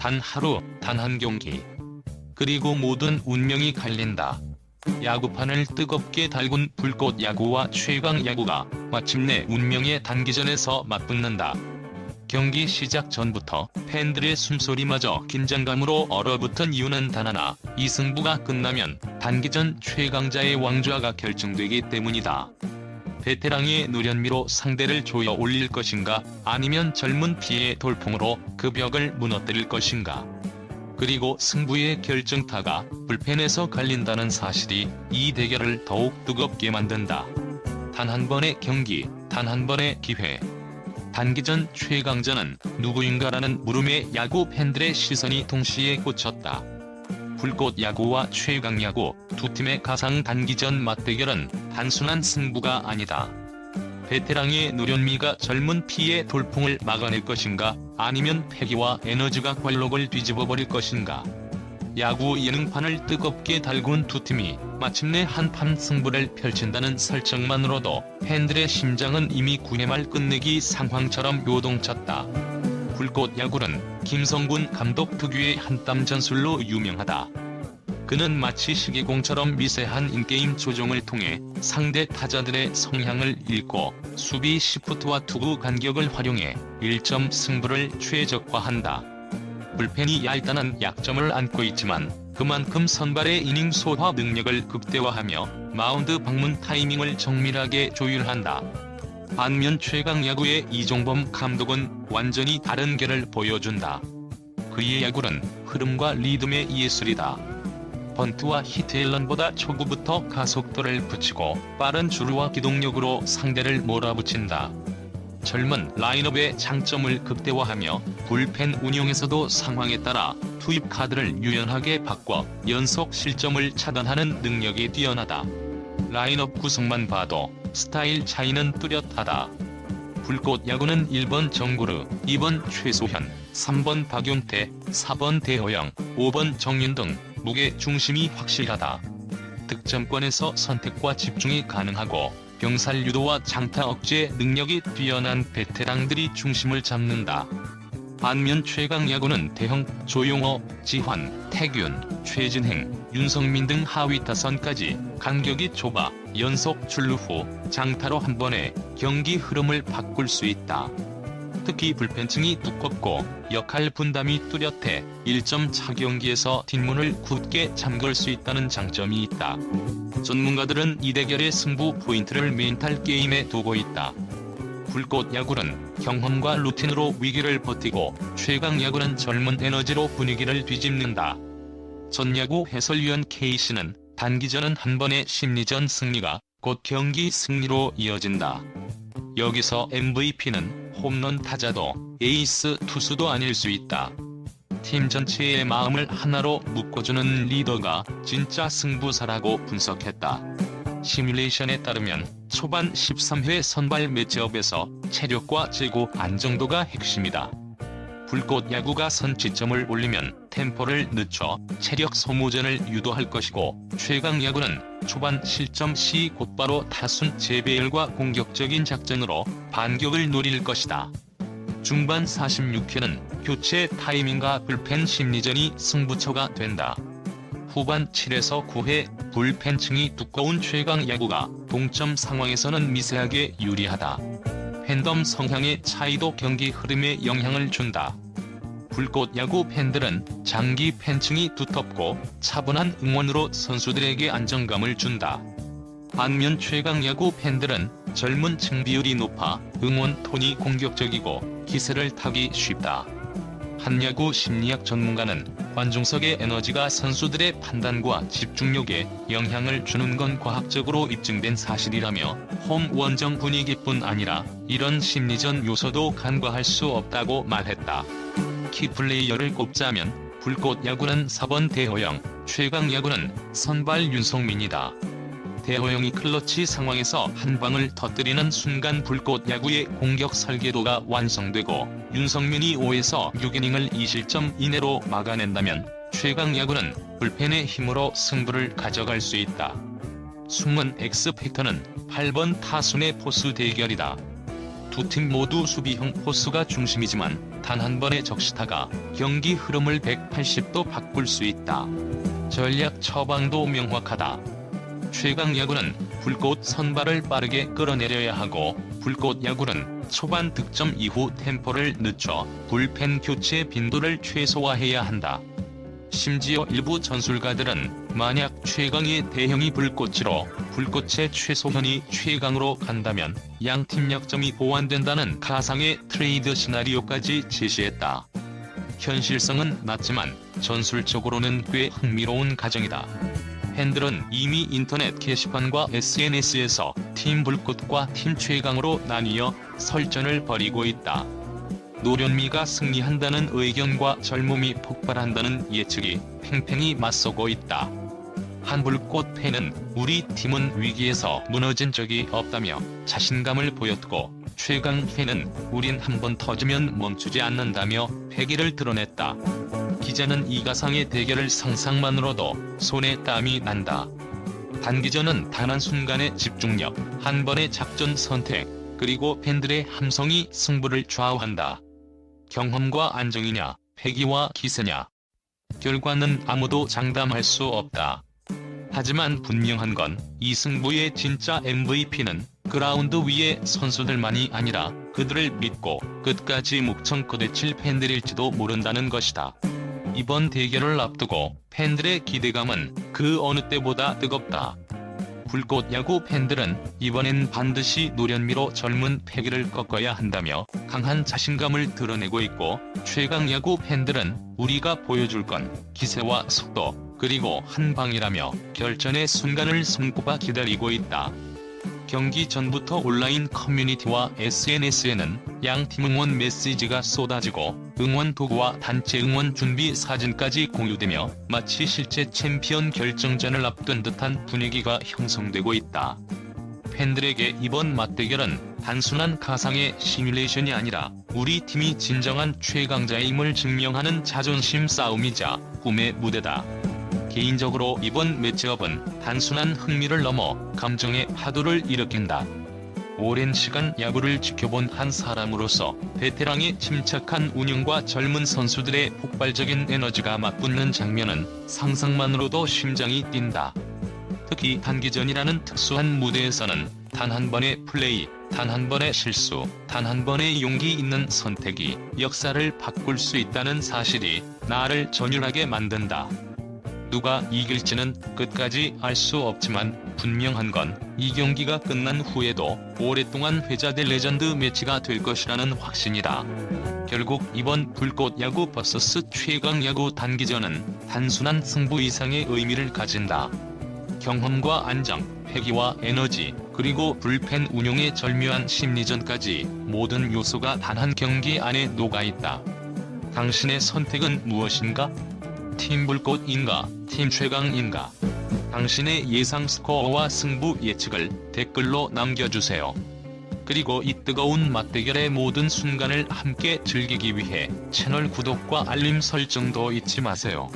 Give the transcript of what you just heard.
단 하루, 단 한 경기. 그리고 모든 운명이 갈린다. 야구판을 뜨겁게 달군 불꽃 야구와 최강 야구가 마침내 운명의 단기전에서 맞붙는다. 경기 시작 전부터 팬들의 숨소리마저 긴장감으로 얼어붙은 이유는 단 하나, 이 승부가 끝나면 단기전 최강자의 왕좌가 결정되기 때문이다. 베테랑의 노련미로 상대를 조여 올릴 것인가, 아니면 젊은 피의 돌풍으로 그 벽을 무너뜨릴 것인가. 그리고 승부의 결정타가 불펜에서 갈린다는 사실이 이 대결을 더욱 뜨겁게 만든다. 단 한 번의 경기, 단 한 번의 기회. 단기전 최강자는 누구인가라는 물음에 야구 팬들의 시선이 동시에 꽂혔다. 불꽃 야구와 최강 야구 두 팀의 가상 단기전 맞대결은 단순한 승부가 아니다. 베테랑의 노련미가 젊은 피의 돌풍을 막아낼 것인가 아니면 패기와 에너지가 관록을 뒤집어 버릴 것인가. 야구 예능판을 뜨겁게 달군 두 팀이 마침내 한판 승부를 펼친다는 설정만으로도 팬들의 심장은 이미 9회 말 끝내기 상황처럼 요동쳤다. 불꽃 야구는 김성군 감독 특유의 한땀 전술로 유명하다. 그는 마치 시계공처럼 미세한 인게임 조종을 통해 상대 타자들의 성향을 읽고 수비 시프트와 투구 간격을 활용해 1점 승부를 최적화한다. 불펜이 얇다는 약점을 안고 있지만 그만큼 선발의 이닝 소화 능력을 극대화하며 마운드 방문 타이밍을 정밀하게 조율한다. 반면 최강 야구의 이종범 감독은 완전히 다른 결을 보여준다. 그의 야구는 흐름과 리듬의 예술이다. 번트와 히트앨런보다 초구부터 가속도를 붙이고 빠른 주루와 기동력으로 상대를 몰아붙인다. 젊은 라인업의 장점을 극대화하며 불펜 운용에서도 상황에 따라 투입 카드를 유연하게 바꿔 연속 실점을 차단하는 능력이 뛰어나다. 라인업 구성만 봐도 스타일 차이는 뚜렷하다. 불꽃 야구는 1번 정구르, 2번 최소현, 3번 박용태, 4번 대호영, 5번 정윤 등 무게 중심이 확실하다. 득점권에서 선택과 집중이 가능하고 병살 유도와 장타 억제 능력이 뛰어난 베테랑들이 중심을 잡는다. 반면 최강 야구는 대형, 조용호, 지환, 태균, 최진행, 윤성민 등 하위 타선까지 간격이 좁아 연속 출루 후 장타로 한 번에 경기 흐름을 바꿀 수 있다. 특히 불펜층이 두껍고 역할 분담이 뚜렷해 1점 차 경기에서 뒷문을 굳게 잠글 수 있다는 장점이 있다. 전문가들은 이 대결의 승부 포인트를 멘탈 게임에 두고 있다. 불꽃 야구는 경험과 루틴으로 위기를 버티고 최강 야구는 젊은 에너지로 분위기를 뒤집는다. 전야구 해설위원 K씨는 단기전은 한 번의 심리전 승리가 곧 경기 승리로 이어진다. 여기서 MVP는 홈런 타자도 에이스 투수도 아닐 수 있다. 팀 전체의 마음을 하나로 묶어주는 리더가 진짜 승부사라고 분석했다. 시뮬레이션에 따르면 초반 13회 선발 매치업에서 체력과 제고 안정도가 핵심이다. 불꽃 야구가 선취점을 올리면 템포를 늦춰 체력 소모전을 유도할 것이고 최강 야구는 초반 실점 시 곧바로 타순 재배열과 공격적인 작전으로 반격을 노릴 것이다. 중반 46회는 교체 타이밍과 불펜 심리전이 승부처가 된다. 후반 7에서 9회 불펜층이 두꺼운 최강 야구가 동점 상황에서는 미세하게 유리하다. 팬덤 성향의 차이도 경기 흐름에 영향을 준다. 불꽃 야구 팬들은 장기 팬층이 두텁고 차분한 응원으로 선수들에게 안정감을 준다. 반면 최강 야구 팬들은 젊은 층 비율이 높아 응원 톤이 공격적이고 기세를 타기 쉽다. 한 야구 심리학 전문가는 관중석의 에너지가 선수들의 판단과 집중력에 영향을 주는 건 과학적으로 입증된 사실이라며 홈 원정 분위기뿐 아니라 이런 심리전 요소도 간과할 수 없다고 말했다. 키플레이어를 꼽자면 불꽃 야구는 4번 대호영, 최강 야구는 선발 윤성민이다. 대호영이 클러치 상황에서 한 방을 터뜨리는 순간 불꽃 야구의 공격 설계도가 완성되고 윤성민이 5에서 6이닝을 2실점 이내로 막아낸다면 최강 야구는 불펜의 힘으로 승부를 가져갈 수 있다. 숨은 엑스팩터는 8번 타순의 포수 대결이다. 두 팀 모두 수비형 포수가 중심이지만 단 한 번의 적시타가 경기 흐름을 180도 바꿀 수 있다. 전략 처방도 명확하다. 최강 야구는 불꽃 선발을 빠르게 끌어내려야 하고 불꽃 야구는 초반 득점 이후 템포를 늦춰 불펜 교체 빈도를 최소화해야 한다. 심지어 일부 전술가들은 만약 최강의 대형이 불꽃으로 불꽃의 최소현이 최강으로 간다면 양팀 약점이 보완된다는 가상의 트레이드 시나리오까지 제시했다. 현실성은 낮지만 전술적으로는 꽤 흥미로운 가정이다. 팬들은 이미 인터넷 게시판과 SNS에서 팀 불꽃과 팀 최강으로 나뉘어 설전을 벌이고 있다. 노련미가 승리한다는 의견과 젊음이 폭발한다는 예측이 팽팽히 맞서고 있다. 한불꽃 팬은 우리 팀은 위기에서 무너진 적이 없다며 자신감을 보였고 최강 팬은 우린 한번 터지면 멈추지 않는다며 패기를 드러냈다. 기자는 이 가상의 대결을 상상만으로도 손에 땀이 난다. 단기전은 단 한 순간의 집중력, 한 번의 작전 선택, 그리고 팬들의 함성이 승부를 좌우한다. 경험과 안정이냐, 패기와 기세냐. 결과는 아무도 장담할 수 없다. 하지만 분명한 건 이 승부의 진짜 MVP는 그라운드 위의 선수들만이 아니라 그들을 믿고 끝까지 목청껏외칠 팬들일지도 모른다는 것이다. 이번 대결을 앞두고 팬들의 기대감은 그 어느 때보다 뜨겁다. 불꽃 야구 팬들은 이번엔 반드시 노련미로 젊은 패기를 꺾어야 한다며 강한 자신감을 드러내고 있고 최강 야구 팬들은 우리가 보여줄 건 기세와 속도 그리고 한 방이라며 결전의 순간을 손꼽아 기다리고 있다. 경기 전부터 온라인 커뮤니티와 SNS에는 양팀 응원 메시지가 쏟아지고 응원 도구와 단체 응원 준비 사진까지 공유되며 마치 실제 챔피언 결정전을 앞둔 듯한 분위기가 형성되고 있다. 팬들에게 이번 맞대결은 단순한 가상의 시뮬레이션이 아니라 우리 팀이 진정한 최강자임을 증명하는 자존심 싸움이자 꿈의 무대다. 개인적으로 이번 매치업은 단순한 흥미를 넘어 감정의 파도를 일으킨다. 오랜 시간 야구를 지켜본 한 사람으로서 베테랑의 침착한 운영과 젊은 선수들의 폭발적인 에너지가 맞붙는 장면은 상상만으로도 심장이 뛴다. 특히 단기전이라는 특수한 무대에서는 단 한 번의 플레이, 단 한 번의 실수, 단 한 번의 용기 있는 선택이 역사를 바꿀 수 있다는 사실이 나를 전율하게 만든다. 누가 이길지는 끝까지 알 수 없지만 분명한 건 이 경기가 끝난 후에도 오랫동안 회자될 레전드 매치가 될 것이라는 확신이다. 결국 이번 불꽃 야구 vs 최강 야구 단기전은 단순한 승부 이상의 의미를 가진다. 경험과 안정, 패기와 에너지, 그리고 불펜 운용의 절묘한 심리전까지 모든 요소가 단 한 경기 안에 녹아있다. 당신의 선택은 무엇인가? 팀 불꽃인가, 팀 최강인가? 당신의 예상 스코어와 승부 예측을 댓글로 남겨주세요. 그리고 이 뜨거운 맞대결의 모든 순간을 함께 즐기기 위해 채널 구독과 알림 설정도 잊지 마세요.